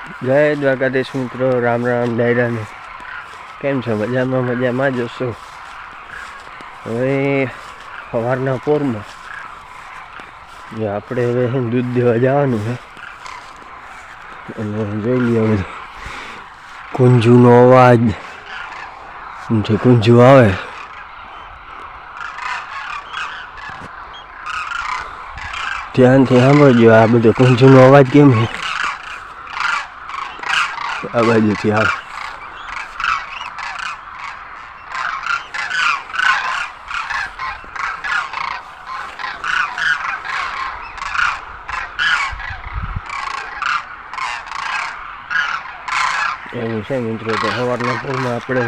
જય દ્વારકાધીશ મિત્રો રામ રામ ડાયરાને કેમ છો મજામાં મજામાં જોશો હવે સવારના પોરમાં જે આપણે હવે છે ને દૂધ દેવા જવાનું છે અને જોઈ લઈએ બધું કુંજુનો અવાજ જે કુંજુ આવે ધ્યાનથી સાંભળજો આ બધો કુંજુનો અવાજ કેમ છે આ બાજુથી આવે એવું છે મિત્રો, તો સવારના પૂરમાં આપણે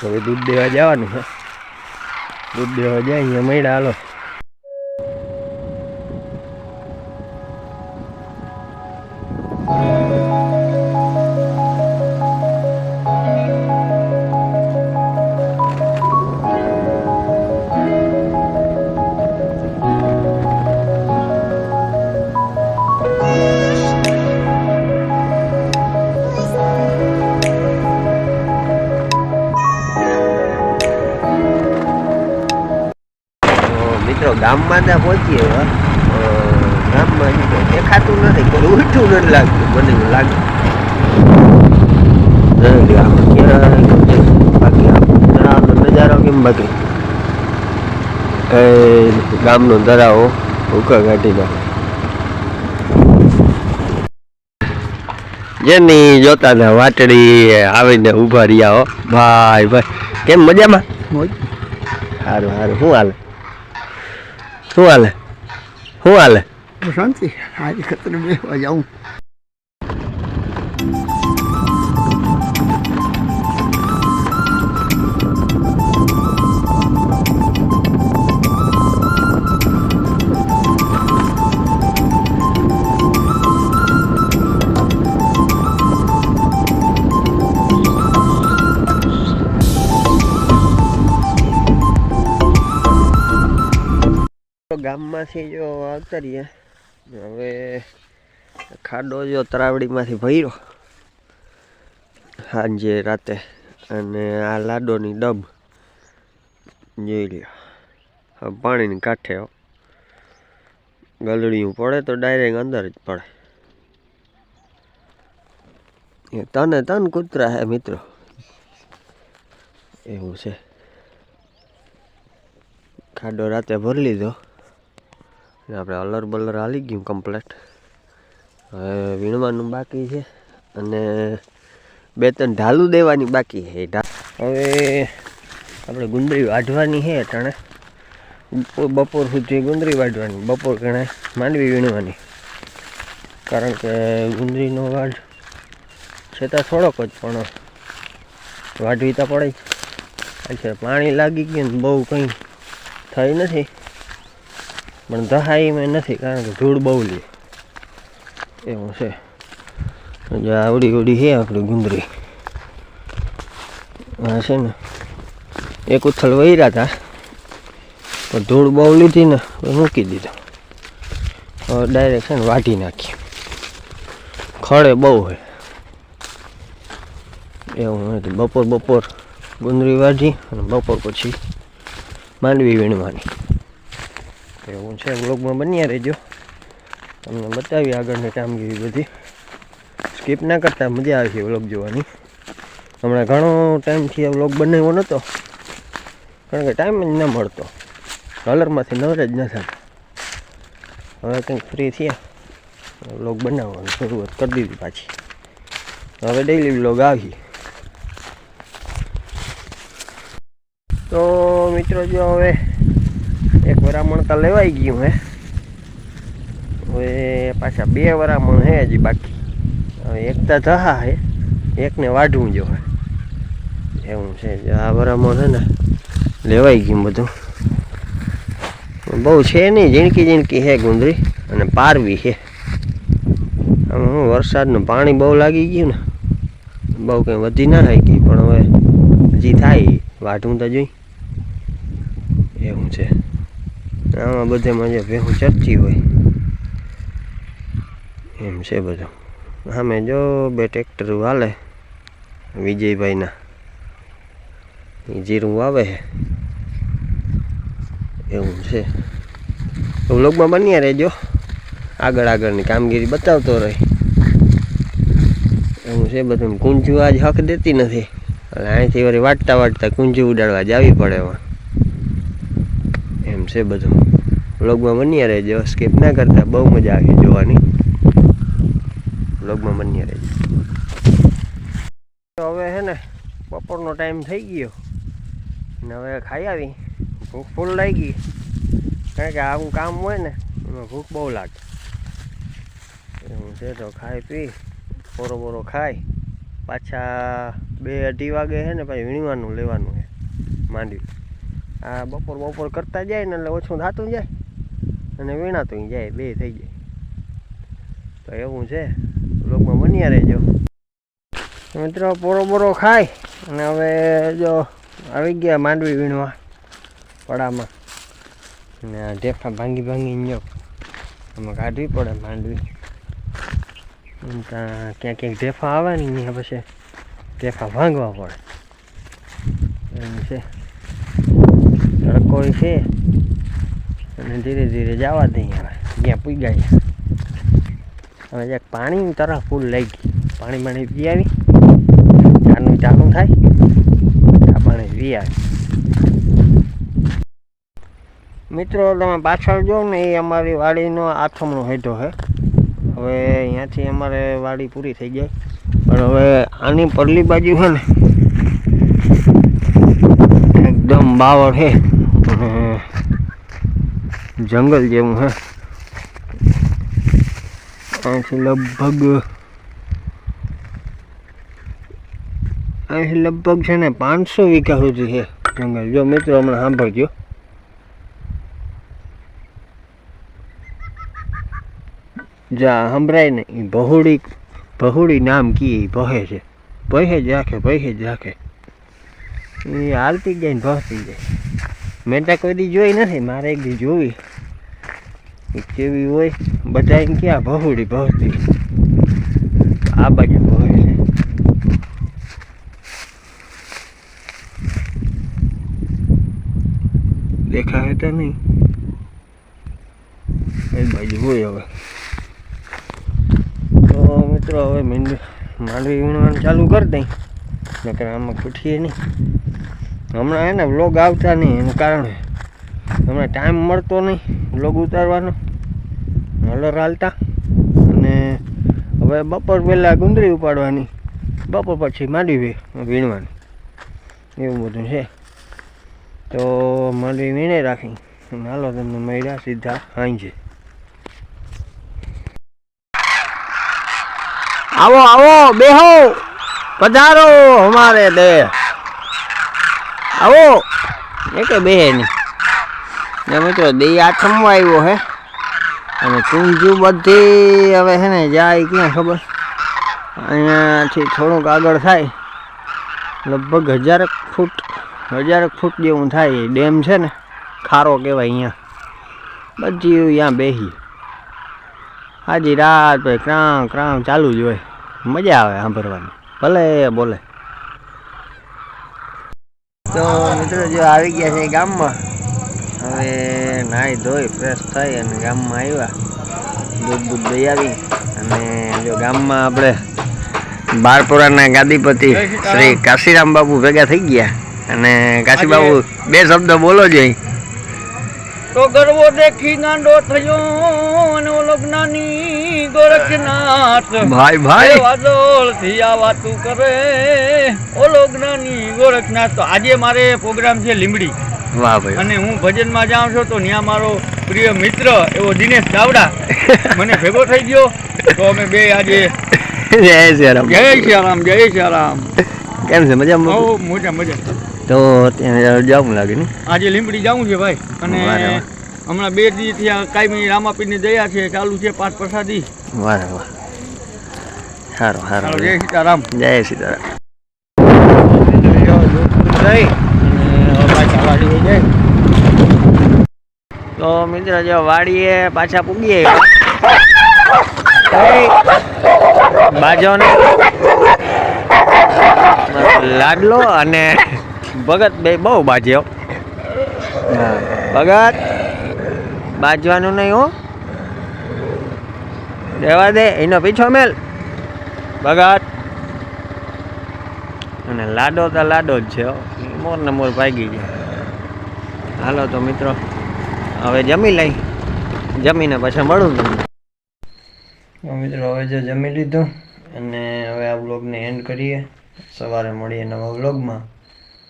હવે દૂધ દેવા જવાનું છે. દૂધ દેવા જાય, અહીંયા મળ્યા, હાલો. મિત્રો ગામમાં ત્યાં પહોંચીએ ગામમાં દેખાતું નથી કોઈ ઉલટું નથી લાગતું મને એવું લાગે. બાકી નજારો કેમ બાકી? એ ગામનો ધરાવો ભૂકા કાઢી જેની જોતા ને વાટડી આવીને ઊભા રહ્યા હો. ભાઈ ભાઈ કેમ મજામાં? સારું સારું શું હાલે? શું હાલે? શું હાલે? શાંતિ. આજે ખતર બેસવા જાઉં ગામમાંથી જો આવતા રહ્યા હવે ખાડો જો તરાવડીમાંથી ભર્યો. સાંજે રાતે અને આ લાડોની ડબ જોઈ લ્યો. પાણીની કાંઠે ગલડિયું પડે તો ડાયરેક્ટ અંદર જ પડે. એ તને તન કૂતરા હે મિત્રો. એવું છે. ખાડો રાતે ભરી લીધો. આપણે અલર બલર હાલી ગયું કમ્પ્લેટ હવે વીણવાનું બાકી છે અને બે ત્રણ ઢાલું દેવાની બાકી છે. હવે આપણે ગુંદરી વાઢવાની છે અટાણે. બપોર- સુધી ગુંદરી વાઢવાની, બપોર ગણે માંડવી વીણવાની. કારણ કે ગુંદરીનો વાઢ છે તો થોડોક જ પણ વાઢવી તો પડે છે પાણી લાગી ગયું બહુ કંઈ થઈ નથી. પણ દહાઈ મેં નથી, કારણ કે ધૂળ બહુ લે. એવું છે. આવડી આવડી છે આપણી ગુંદરી. હા છે ને, એક ઉથલ વૈરા હતા પણ ધૂળ બહુ લીધી ને મૂકી દીધો. હવે ડાયરેક્ટ છે ને વાઢી નાખી. ખડે બહુ હોય એવું નથી બપોર બપોર ગુંદરી વાઢી અને બપોર પછી માંડવી વીણવાની. એવું છે. વ્લોગમાં બન્યા રહેજો. તમને બતાવી આગળની કામગીરી બધી. સ્કીપ ના કરતા મજા આવે વ્લોગ જોવાની. હમણાં ઘણો ટાઈમથી આ વ્લોગ બનાવ્યો નહોતો કારણ કે ટાઈમ જ ન મળતો. કલરમાંથી નવરે જ ન થતા હવે કંઈક ફ્રી થયા. વ્લોગ બનાવવાની શરૂઆત કરી દીધી પાછી. હવે ડેઈલી વ્લોગ આવી. તો મિત્રો જો હવે એક વરામણ તો લેવાઈ ગયું હે. હવે પાછા બે વરામણ હે હજી બાકી. હવે એક તો થહા હે, એકને વાઢવું જો હે. એવું છે આ વરામણ હે ને, લેવાઈ ગયું બધું. બહુ છે નહીં, ઝીણકી ઝીણકી હે ગુંદરી અને પારવી છે આમ વરસાદનું પાણી બહુ લાગી ગયું ને, બહુ કંઈ વધી ના થઈ ગઈ પણ હવે હજી થાય, વાઢવું તો જોઈ. એવું છે. આમાં બધે મજા ભેહું ચરતી હોય, એમ છે બધું. સામે જો બે ટ્રેક્ટર વાલે, વિજયભાઈના. એ જીરું આવે છે. એવું છે. વ્લોગમાં બન્યા રહેજો. આગળ આગળની કામગીરી બતાવતો રહે. એવું છે બધું. કુંજુ આજ હક દેતી નથી. એટલે અહીંથી વળી વાટતા વાટતા કુંજુ ઉડાડવા જાવી પડે એમાં એમ. છે બધું. વ્લોગમાં બન્યા રહેજો સ્કીપ ના કરતા, બહુ મજા આવી જોવાની. વ્લોગમાં બન્યા રહેજો. હવે છે ને, બપોરનો ટાઈમ થઈ ગયો. ને હવે ખાઈ આવી. ભૂખ ફૂલ લાગી. કારણ કે આવું કામ હોય ને, એમાં ભૂખ બહુ લાગે. હું છે તો ખાઈ પી બોરો બોરો ખાઈ. પાછા બે અઢી વાગે છે ને, પછી વીણવાનું, લેવાનું છે માંડવી. આ બપોર બપોર કરતા જાય ને એટલે ઓછું થતું જાય. અને વીણાતું જાય, બે થઈ જાય. તો એવું છે. લોકમાં બન્યા રહેજો. મિત્રો પોરો બોરો ખાય. અને હવે જો આવી ગયા માંડવી વીણવા પડામાં. અને આ ઢેફા ભાંગી ભાંગીને જો આમાં કાઢવી પડે માંડવી. ત્યાં ક્યાંક ક્યાંક ઢેફા આવે ને પછી ઢેફા ભાંગવા પડે. એમ છે. તડકો છે. અને ધીરે ધીરે જવા દઈએ હવે. જ્યાં પૂગ્યા છે હવે જ્યાંક પાણી તરફ ફૂલ લઈ ગઈ પાણી પાણી પી આવી. ચાનું ચાલુ થાય. ચા પાણી પી આવી. મિત્રો, તમે પાછળ જો ને, એ અમારી વાડીનો આથમણો હેઠો છે. હવે અહીંયાથી અમારે વાડી પૂરી થઈ જાય પણ હવે આની પરલી બાજુ છે ને, એકદમ બાવળ છે. જંગલ જેવું હે. અહીંથી લગભગ અહીંથી લગભગ છે ને પાંચસો વીઘા સુધી છે જંગલ. જો મિત્રો હમણાં સાંભળજો. જા, સંભળાય ને. એ બહુડી બહુડી નામ કી ભહે છે. ભહે જ રાખે, ભહે જ રાખે. એ હાલતી જાય ને ભહતી જાય. મેં ત્યાં કોઈ દી જોઈ નથી, મારે એક દી જોવી. કેવી હોય બધા એમ ક્યાં ભહુડી ભહતી આ બાજુ ભહે છે. દેખાય તો નહીં. એ બાજુ હોય હવે. તો મિત્રો, હવે માંડવી વીણવાનું ચાલુ કરી દઈ. નકર આમાં ખૂટીએ નહીં. હમણાં એને વ્લોગ આવતા નહીં એનું કારણ. હમણાં ટાઈમ મળતો નહીં વ્લોગ ઉતારવાનો. હલર હાલતા. અને હવે બપોર પહેલાં ગુંદરી ઉપાડવાની. બપોર પછી માંડવી વીણવાની. એવું બધું છે. તો માંડવી વીણે રાખી. હાલો તમને મળ્યા સીધા સાંજે. આવો આવો, બેહો. પધારો અમારે દે આવો. એ કે બે નહીં ને મિત્રો દઈ આઠમમાં આવ્યો હે. અને કુંજુ બધી હવે છે ને જાય ક્યાં ખબર? અહીંયાથી થોડુંક આગળ થાય. લગભગ હજારક ફૂટ હજારક ફૂટ જેવું થાય ડેમ છે ને. ખારો કહેવાય અહીંયા. બધી અહીંયા બેસી આજી રાત ભાઈ ક્રાં ક્રાં ચાલુ જ હોય. મજા આવે સાંભળવાની. ભલે બોલે. તો મિત્રો જો આવી ગયા છે ગામમાં. હવે નાહી ધોઈ ફ્રેશ થઈ અને ગામમાં આવ્યા દૂધ દૂધ દઈ આવી. અને જો ગામમાં આપણે બારપુરાના ગાદીપતિ શ્રી કાશીરામ બાબુ ભેગા થઈ ગયા. અને કાશી બાબુ બે શબ્દ બોલો જોઈ તો ગરવો દેખી ગાંડો થયો અને ઓલો જ્ઞાની ગોરખનાથ ભાઈ ભાઈ. વાદળથી આ વાતું કરે. ઓલો જ્ઞાની ગોરખનાથ તો આજે મારે પ્રોગ્રામ છે લીમડી વાહ ભાઈ. અને હું ભજનમાં જાઉં છું તો ત્યાં મારો પ્રિય મિત્ર એવો દિનેશ ચાવડા મને ભેગો થઈ ગયો. તો અમે બે આજે જય શ્રી રામ. જય સિયારામ જય સિયારામ કેમ છે? મજામાં? મજા મજા. તો ત્યાં જવું લાગે ને આજે લીંબડી જવું છે ભાઈ. અને હમણાં બે દિવસથી આ કાયમી રામાપીરની દયા છે ચાલુ છે પાઠ પ્રસાદી. વાહ વાહ. સારું સારું. જય સીતારામ. જય સીતારામ. તો મિત્ર જો વાડીએ પાછા પૂગીએ. બાજો ને લાડલો અને ભગત બે બહુ બાજ્યો ભગત બાજવાનું નહીં હો. દેવા દે એનો પીછો મેલ. ભગત. અને લાડો તો લાડો જ છે. મોર ને મોર ભાગી ગયા. હાલો તો મિત્રો હવે જમી લઈ. જમીને પછી મળું તમને. મિત્રો હવે જો જમી લીધું અને હવે આ વ્લોગને એન્ડ કરીએ. સવારે મળીએ નવા વ્લોગમાં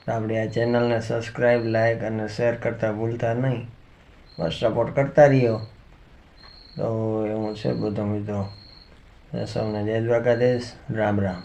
તો આપણે આ ચેનલને સબસ્ક્રાઈબ લાઈક અને શેર કરતા ભૂલતા નહીં. બસ સપોર્ટ કરતા રહ્યો તો એવું છે બધો મિત્રો. સૌને જય દ્વારકાધીશ. રામ રામ.